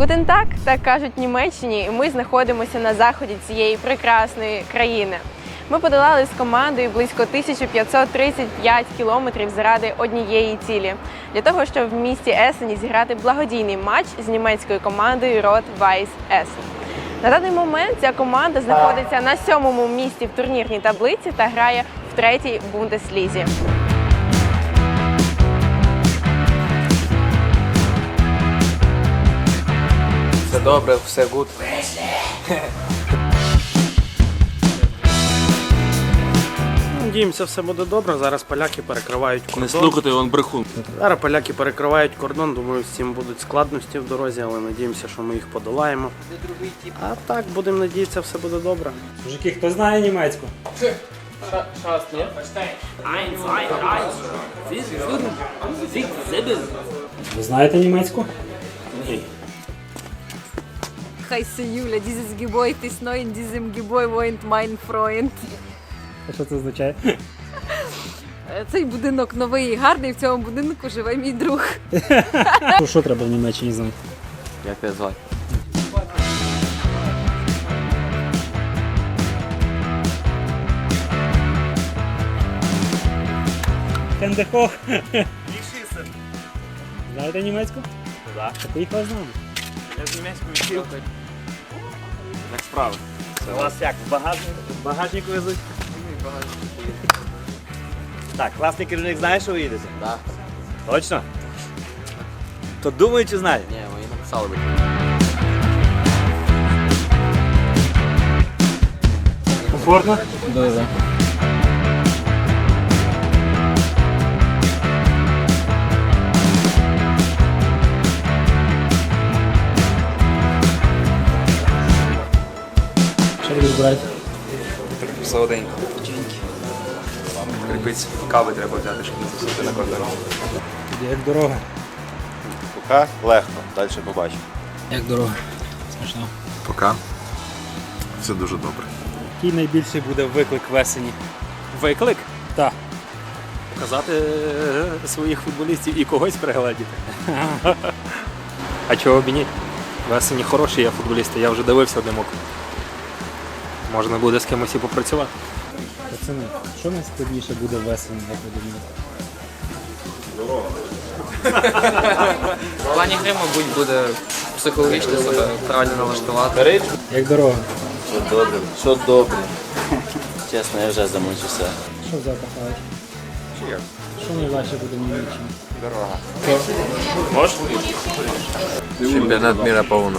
Гутен так, так кажуть Німеччині, і ми знаходимося на заході цієї прекрасної країни. Ми подолали з командою близько 1535 кілометрів заради однієї цілі для того, щоб в місті Есені зіграти благодійний матч з німецькою командою Рот Вайс Есен. На даний момент ця команда знаходиться на сьомому місці в турнірній таблиці та грає в третій бундеслізі. Все добре, все гуд. Надіємося, все буде добре. Зараз поляки перекривають кордон. Не слухайте, він брехун. Зараз поляки перекривають кордон. Думаю, з цим будуть складності в дорозі, але надіємося, що ми їх подолаємо. А так, будемо надіятися, все буде добре. Мужики, хто знає німецьку? Ви знаєте німецьку? Heiße Julia, dieses Gebäude ist neu, in diesem Gebäude wohnt mein Freund. А Що це означає? Е, Цей будинок новий і гарний, в цьому будинку живе мій друг. Що, що треба в Німеччині знати? Як тебе звати? Кендехох. Знаєте німецьку? Так. Так поїхали з нами. Як справи? У вас як, в багажник, в багажнику везуть? Так, класний керівник знає, що ви їдете? Так. Точно? То думаю, чи знає? Ні, мені написали би. Комфортно? Дуже. Що Солоденько. Кріпиць кави треба взяти, щоб не засути на кордон. Як дорога? Поки легко, далі побачимо. Як дорога? Смішно. Поки. Все дуже добре. Який найбільший буде виклик весені? Виклик Так. показати е, своїх футболістів і когось пригледіти. А чого б і ні? Весені хороші є футболісти, я вже дивився одним оком. Можна буде з кимось і попрацювати. Пацани, що найскладніше буде весені, як ви думаєте? В плані гри, мабуть, буде психологічно себе правильно налаштувати. Як дорога? Що добре, що добре. Чесно, я вже замучився. Що завтра хавати? Що найважче буде в Німеччині? Чемпіонат міра повно.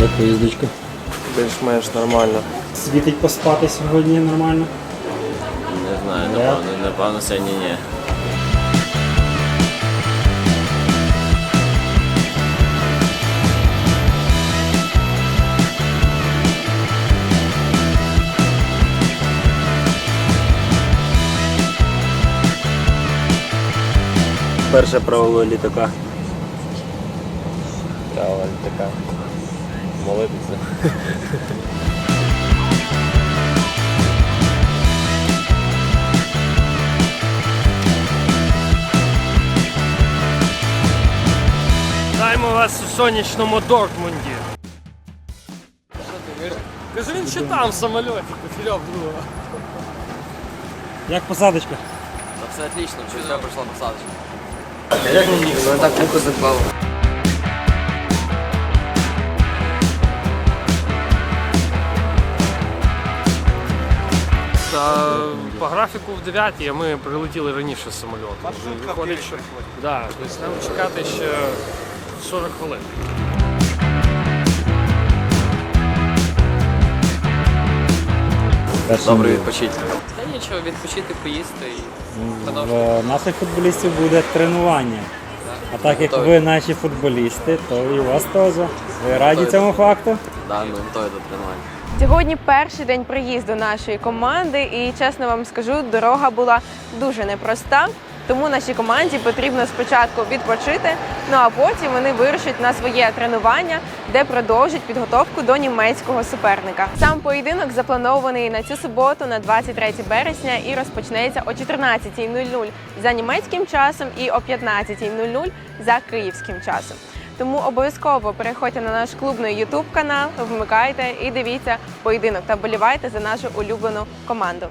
Як поїздочка? Більш-менш нормально. Світить поспати сьогодні нормально? Не знаю, напевно, напевно, сьогодні ні. Перше правило літака. Правило літака. Молитися. Вітаємо вас у сонячному Дортмунді. Каже, він ще там в самольоті, пофільов другого. Як посадочка? Все отлично, чудово пройшла посадочка. Як не міг, так муха заклало. Та по графіку в 9 а ми прилетіли раніше з самольоту. Виходить, що да, тобто нам чекати ще 40 хвилин. Добре відпочити. Та нічого, відпочити, поїсти і продовжити. В наших футболістів буде тренування. А так як ви наші футболісти, то і у вас теж. Ви раді цьому факту? Да, ми готові до тренувань. Сьогодні перший день приїзду нашої команди, і чесно вам скажу, дорога була дуже непроста. Тому нашій команді потрібно спочатку відпочити, ну а потім вони вирушать на своє тренування, де продовжать підготовку до німецького суперника. Сам поєдинок запланований на цю суботу, на 23 березня, і розпочнеться о 14.00 за німецьким часом і о 15.00 за київським часом. Тому обов'язково переходьте на наш клубний ютуб канал, вмикайте і дивіться поєдинок та болівайте за нашу улюблену команду.